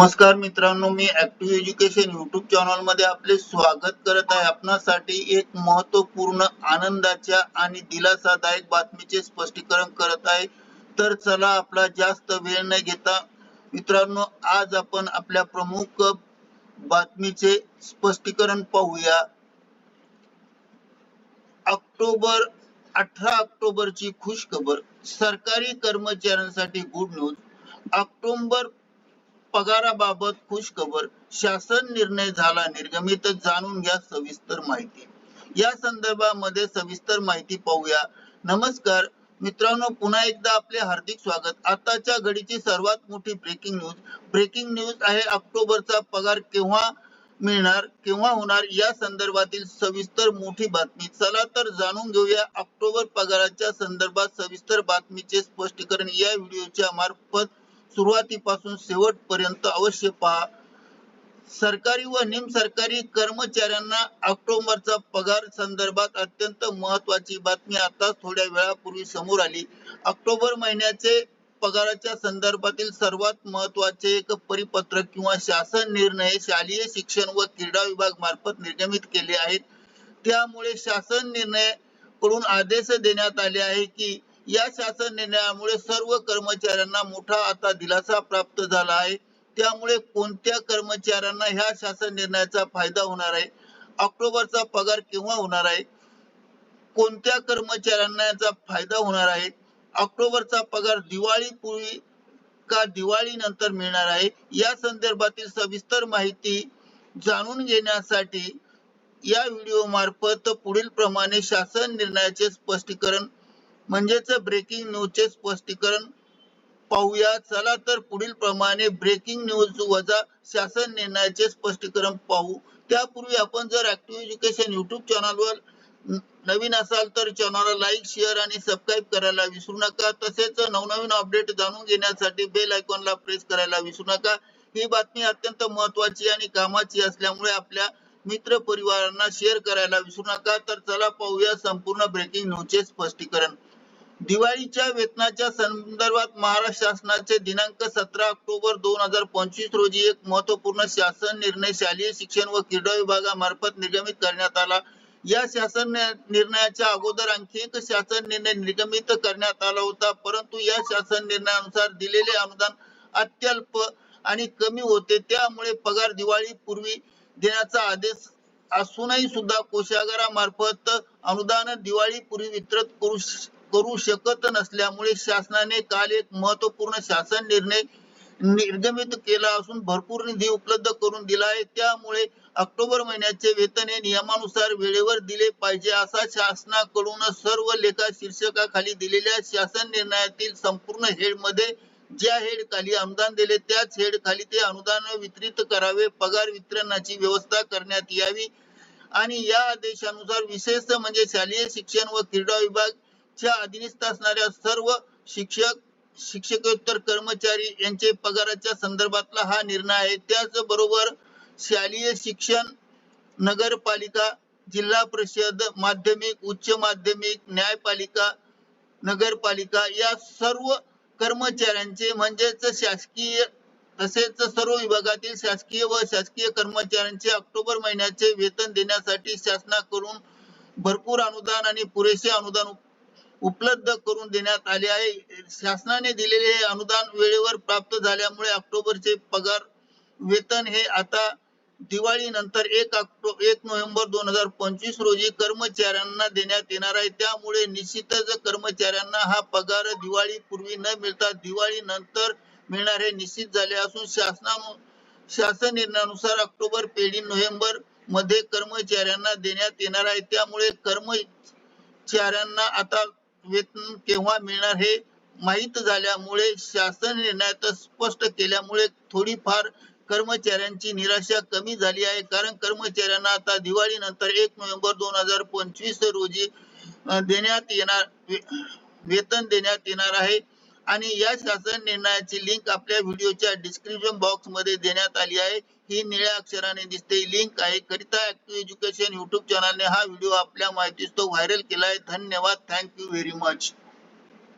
नमस्कार मित्रांनो मी ऍक्टिव्ह एज्युकेशन युट्यूब चॅनलमध्ये आपले स्वागत करत आहे. आपणासाठी एक महत्त्वपूर्ण आनंदाच्या आणि दिलासादायक बातमीचे स्पष्टीकरण करत आहे. तर चला आपला जास्त वेळ न घेता मित्रांनो आज आपण आपल्या प्रमुख बातमीचे स्पष्टीकरण पाहूया. ऑक्टोबर अठरा ऑक्टोबरची खुशखबर. सरकारी कर्मचाऱ्यांसाठी गुड न्यूज ऑक्टोबर पगाराबाबत खुश खबर शासन निर्णय झाला निर्गमित जाणून घ्या सविस्तर माहिती. या संदर्भामध्ये सविस्तर माहिती पाहूया. नमस्कार. मित्रांनो पुन्हा एकदा आपले हार्दिक स्वागत. आताच्या घडीची सर्वात मोठी ब्रेकिंग न्यूज ब्रेकिंग न्यूज आहे ऑक्टोबरचा पगार केव्हा मिळणार केव्हा होणार? या संदर्भातील सविस्तर मोठी बातमी. चला तर जाणून घेऊया ऑक्टोबर पगाराच्या संदर्भात सविस्तर बातमीचे स्पष्टीकरण. या व्हिडिओच्या मार्फत सुरुवातीपासून शेवटपर्यंत अवश्य पहा. सरकारी व निमसरकारी कर्मचाऱ्यांना ऑक्टोबरचा पगार संदर्भात अत्यंत महत्वाची बातमी आता थोड्या वेळापूर्वी समोर आली. ऑक्टोबर महिन्याचे पगाराच्या संदर्भातील सर्वात महत्त्वाचे एक परिपत्रक किंवा शासन निर्णय शालेय शिक्षण व क्रीडा विभाग मार्फत निर्गमित केले आहेत. त्यामुळे शासन निर्णयकडून आदेश देण्यात आले आहे की या शासन निर्णयामुळे सर्व कर्मचाऱ्यांना मोठा आता दिलासा प्राप्त झाला आहे. त्यामुळे कोणत्या कर्मचाऱ्यांना ह्या शासन निर्णयाचा फायदा होणार आहे? ऑक्टोबरचा पगार केव्हा होणार आहे? कोणत्या कर्मचाऱ्यांना याचा फायदा होणार आहे? ऑक्टोबरचा पगार दिवाळीपूर्वी का दिवाळी नंतर मिळणार आहे? या संदर्भातील सविस्तर माहिती जाणून घेण्यासाठी या व्हिडिओ मार्फत पुढील प्रमाणे शासन निर्णयाचे स्पष्टीकरण म्हणजेच ब्रेकिंग न्यूजचे स्पष्टीकरण पाहूया. चला तर पुढील प्रमाणे ब्रेकिंग न्यूज वजा शासन निर्णयाचे स्पष्टीकरण पाहू. त्यापूर्वी आपण जर ऍक्टिव्ह एज्युकेशन युट्यूब चॅनलवर नवीन असाल तर चॅनलला लाईक शेअर आणि सबस्क्राईब करायला विसरू नका. तसेच नवनवीन अपडेट जाणून घेण्यासाठी बेल आयकॉनला प्रेस करायला विसरू नका. ही बातमी अत्यंत महत्वाची आणि कामाची असल्यामुळे आपल्या मित्र परिवारांना शेअर करायला विसरू नका. तर चला पाहूया संपूर्ण ब्रेकिंग न्यूजचे स्पष्टीकरण. दिवाळीच्या वेतनाच्या संदर्भात महाराष्ट्र शासनाचे दिनांक सतरा ऑक्टोबर दोन हजार पंचवीस रोजी एक महत्त्वपूर्ण शासन निर्णय शालेय शिक्षण व क्रीडा विभागामार्फत निर्गमित करण्यात आला. या शासन निर्णयाच्या अगोदर आणखी एक शासन निर्णय निर्गमित करण्यात आला होता. परंतु या शासन निर्णयानुसार दिलेले अनुदान अत्यल्प आणि कमी होते. त्यामुळे पगार दिवाळी पूर्वी देण्याचा आदेश असूनही सुद्धा कोषागारामार्फत अनुदान दिवाळी पूर्वी वितरित करू करू शकत नसल्यामुळे शासनाने काल एक महत्त्वपूर्ण शासन निर्णय निर्गमित केला असून भरपूर निधी उपलब्ध करून दिला आहे. त्यामुळे ऑक्टोबर महिन्याचे वेतन हे नियमानुसार वेळेवर दिले पाहिजे असा शासनाकडून सर्व लेखा शीर्षकाखाली दिलेल्या शासन निर्णयातील संपूर्ण हेडमध्ये ज्या हेड खाली अनुदान दिले त्याच हेड खाली ते अनुदान वितरित करावे पगार वितरणाची व्यवस्था करण्यात यावी. आणि या आदेशानुसार विशेष म्हणजे शालेय शिक्षण व क्रीडा विभाग च्या अधीनस्थ असणाऱ्या सर्व शिक्षक शिक्षकोत्तर कर्मचारी यांचे पगाराच्या संदर्भातला हा निर्णय आहे. त्याचबरोबर शालेय शिक्षण नगरपालिका जिल्हा परिषद माध्यमिक उच्च माध्यमिक न्यायपालिका नगरपालिका या सर्व कर्मचाऱ्यांचे म्हणजेच शासकीय तसेच सर्व विभागातील शासकीय व शासकीय कर्मचाऱ्यांचे ऑक्टोबर महिन्याचे वेतन देण्यासाठी शासनाकडून भरपूर अनुदान आणि पुरेसे अनुदान उपलब्ध करून देण्यात आले आहे. शासनाने दिलेले हे अनुदान वेळेवर प्राप्त झाल्यामुळे ऑक्टोबरचे पगार वेतन हे आता दिवाळी नंतर एक ऑक्टो एक नोव्हेंबर दोन हजार पंचवीस रोजी कर्मचाऱ्यांना देण्यात येणार आहे. त्यामुळे निश्चितच कर्मचाऱ्यांना हा पगार दिवाळी पूर्वी न मिळता दिवाळी नंतर मिळणार हे निश्चित झाले असून शासना शासन निर्णयानुसार ऑक्टोबर पेढी नोव्हेंबरमध्ये कर्मचाऱ्यांना देण्यात येणार आहे. त्यामुळे कर्मचाऱ्यांना आता वेतन केव्हा मिळणार हे माहीत झाल्यामुळे शासन निर्णयात स्पष्ट केल्यामुळे थोडीफार कर्मचाऱ्यांची निराशा कमी झाली आहे. कारण कर्मचाऱ्यांना आता दिवाळी नंतर एक नोव्हेंबर दोन हजार पंचवीस रोजी देण्यात येणार वेतन देण्यात येणार आहे. आणि या शासन निर्णयाची लिंक आपल्या व्हिडिओच्या डिस्क्रिप्शन बॉक्समध्ये देण्यात आली आहे. ही निळ्या अक्षराने दिसते. लिंक आहे. करिता ऍक्टिव्ह एज्युकेशन युट्यूब चॅनलने हा व्हिडिओ आपल्या माहितीस्तव व्हायरल केला आहे धन्यवाद. Thank you very much